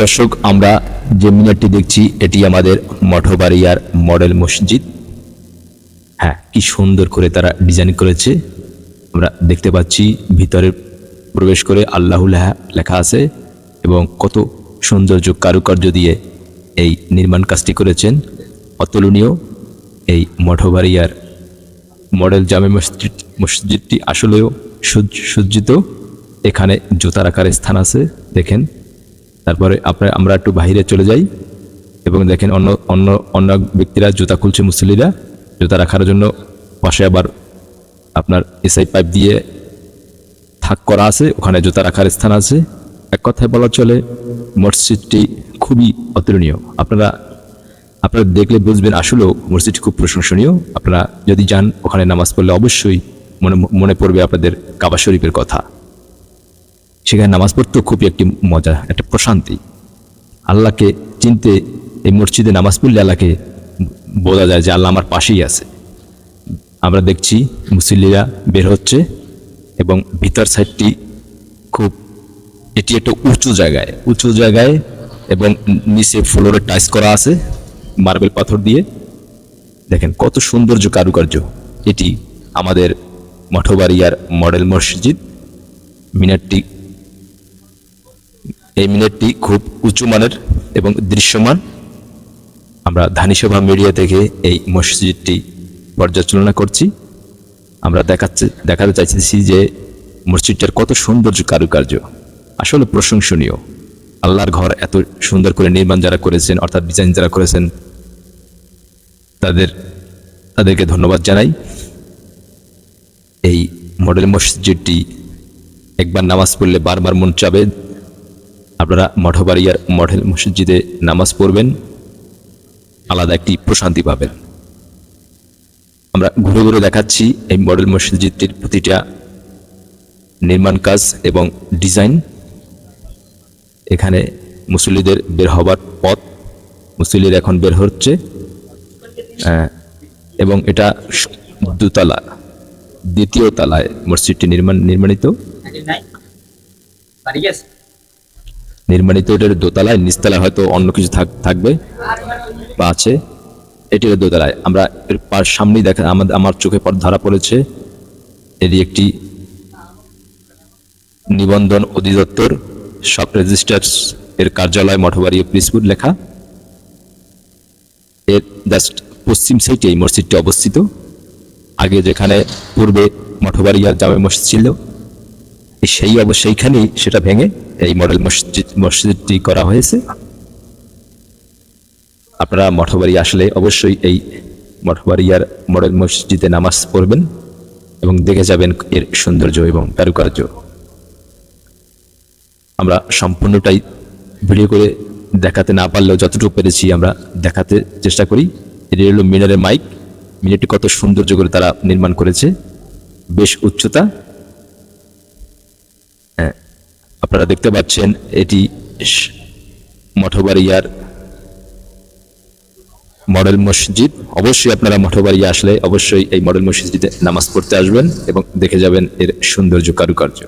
দর্শক, আমরা যে মিনারটি দেখছি, এটি আমাদের মঠবাড়িয়ার মডেল মসজিদ। হ্যাঁ কি সুন্দর করে তারা ডিজাইন করেছে। আমরা দেখতে পাচ্ছি ভিতরে প্রবেশ করে আল্লাহ লেখা আছে এবং কত সৌন্দর্য কারুকার্য দিয়ে এই নির্মাণ কাজটি করেছেন। অতুলনীয় এই মঠবাড়িয়ার মডেল জামে মসজিদ, মসজিদটি আসলেও সজ্জিত এখানে জুতা রাখার স্থান আছে, দেখেন। তারপরে আপনার, আমরা একটু বাইরে চলে যাই এবং দেখেন অন্য অন্য অন্য ব্যক্তিরা জুতা খুলছে মুসলিরা জুতা রাখার জন্য পাশে আবার আপনার এসআই পাইপ দিয়ে থাক করা আছে, ওখানে জুতা রাখার স্থান আছে। এক কথায় বলা চলে, মসজিদটি খুবই অতুলনীয়। আপনারা আপনারা দেখলে বুঝবেন আসলেও মসজিদটি খুব প্রশংসনীয়। আপনারা যদি যান, ওখানে নামাজ পড়লে অবশ্যই মনে মনে পড়বে আপনাদের কাবা শরীফের কথা। সেখানে নামাজ পড়তেও খুবই একটি মজা, একটা প্রশান্তি। আল্লাহকে চিনতে এই মসজিদে নামাজ পড়লে আল্লাহকে বোঝা যায় যে আল্লাহ আমার পাশেই আছে। আমরা দেখছি মুসল্লিরা বের হচ্ছে এবং ভিতর সাইডটি খুব, এটি একটা উঁচু জায়গায় উঁচু জায়গায় এবং নিচে ফ্লোরে টাইস করা আছে মার্বেল পাথর দিয়ে। দেখেন কত সৌন্দর্য কারুকার্য। এটি আমাদের মঠবাড়িয়ার মডেল মসজিদ, মিনারটি এই মিনারটি খুব উঁচু মানের এবং দৃশ্যমান। আমরা ধানিসভা মিডিয়া থেকে এই মসজিদটি পর্যালোচনা করছি। আমরা দেখাচ্ছে, দেখাতে চাইছি যে মসজিদটার কত সৌন্দর্য কারুকার্য। আসলে প্রশংসনীয়। আল্লাহর ঘর এত সুন্দর করে নির্মাণ যারা করেছেন, অর্থাৎ ডিজাইন যারা করেছেন, তাদের, তাদেরকে ধন্যবাদ জানাই। এই মডেল মসজিদটি একবার নামাজ পড়লে বারবার মন চাবে। আপনারা মঠবাড়িয়ার মডেল মসজিদে নামাজ পড়বেন। আলাদা একটি প্রশান্তি পাবেন। আমরা ঘুরে ঘুরে দেখাচ্ছি এই মডেল মসজিদটির প্রতিটা নির্মাণ কাজ এবং ডিজাইন। এখানে মুসল্লিদের বের হবার পথ মুসল্লির এখন বের হচ্ছে আহ, এবং এটা দোতলা দ্বিতীয় তলায় মসজিদটি নির্মাণ নির্মাণিত। নির্মাণিত, এটার দোতলায় নিচতলায় হয়তো অন্য কিছু থাক- থাকবে বা আছে। এটি দোতলায়। আমরা এর পার সামনেই দেখা আমাদের আমার চোখে পর ধরা পড়েছে। এটি একটি নিবন্ধন অধিদপ্তর, সব রেজিস্টার্স এর কার্যালয়, মঠবাড়ি পিসপুর লেখা। এর জাস্ট পশ্চিম সাইডে এই মসজিদটি অবস্থিত। আগে যেখানে পূর্বে মঠবাড়িয়ার জামে মসজিদ ছিল। সেই সেইখানেই সেটা ভেঙে এই মডেল মসজিদ, মসজিদটি করা হয়েছে। আপনারা মঠবাড়ি আসলে অবশ্যই এই মঠবাড়িয়ার মডেল মসজিদে নামাজ পড়বেন এবং দেখে যাবেন এর সৌন্দর্য এবং কারুকার্য। আমরা সম্পূর্ণটাই ভিডিও করে দেখাতে না পারলেও যতটুকু পেরেছি আমরা দেখাতে চেষ্টা করি। এটি হলো মিনারের মাইক। মিনারটি কত সৌন্দর্য করে তারা নির্মাণ করেছে। বেশ উচ্চতা আপনারা দেখতে পাচ্ছেন, এটি মঠবাড়িয়ার মডেল মসজিদ। অবশ্যই আপনারা মঠবাড়ি আসলে অবশ্যই এই মডেল মসজিদে নামাজ পড়তে আসবেন এবং দেখে যাবেন এর সৌন্দর্য, কারুকার্য।